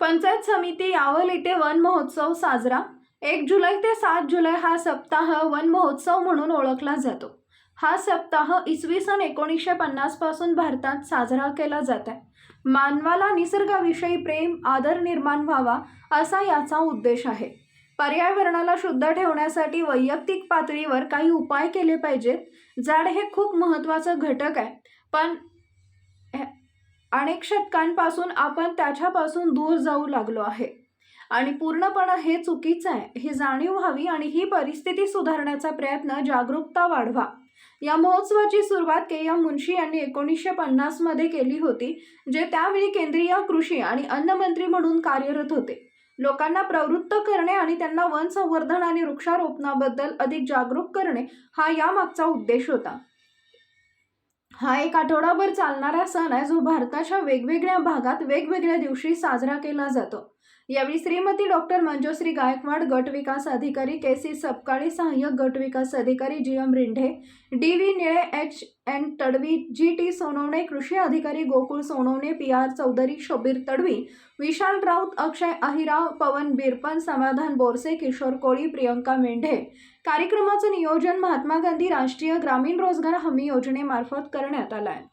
पंचायत समिती यावल येथे वन महोत्सव साजरा. एक जुलै ते सात जुलै हा सप्ताह वन महोत्सव म्हणून ओळखला जातो. हा सप्ताह इसवी सन एकोणीसशे पन्नासपासून भारतात साजरा केला जात आहे मानवाला निसर्गाविषयी प्रेम आदर निर्माण व्हावा असा याचा उद्देश आहे. पर्यावरणाला शुद्ध ठेवण्यासाठी वैयक्तिक पातळीवर काही उपाय केले पाहिजेत. झाड हे खूप महत्त्वाचं घटक आहे. पण हे- अनेक शतकांपासून आपण त्याच्यापासून दूर जाऊ लागलो आहे. आणि पूर्णपणे हे चुकीचं आहे. ही जाणीव व्हावी आणि ही परिस्थिती सुधारण्याचा प्रयत्न जागरूकता वाढवा. या महोत्सवाची सुरुवात के. एम. मुन्शी यांनी एकोणीसशे पन्नासमध्ये केली होती जे त्यावेळी केंद्रीय कृषी आणि अन्नमंत्री म्हणून कार्यरत होते. लोकांना प्रवृत्त करणे आणि त्यांना वन संवर्धन आणि वृक्षारोपणाबद्दल अधिक जागरूक करणे हा यामागचा उद्देश होता. हा एक आठवडाभर चालणारा सण आहे जो भारताच्या वेगवेगळ्या भागात वेगवेगळ्या दिवशी साजरा केला जातो. यावेळी श्रीमती डॉक्टर मंजुश्री गायकवाड गट विकास अधिकारी के सी सपकाळे सहाय्यक गट विकास अधिकारी G M Rindhe D V Nile H N Tadvi G T Sonawane कृषी अधिकारी गोकुळ सोनवणे पी आर चौधरी शबीर तडवी विशाल राऊत अक्षय अहिराव पवन बिरपन समाधान बोरसे किशोर कोळी प्रियंका मेंढे. कार्यक्रमाचं नियोजन महात्मा गांधी राष्ट्रीय ग्रामीण रोजगार हमी योजनेमार्फत करण्यात आलं आहे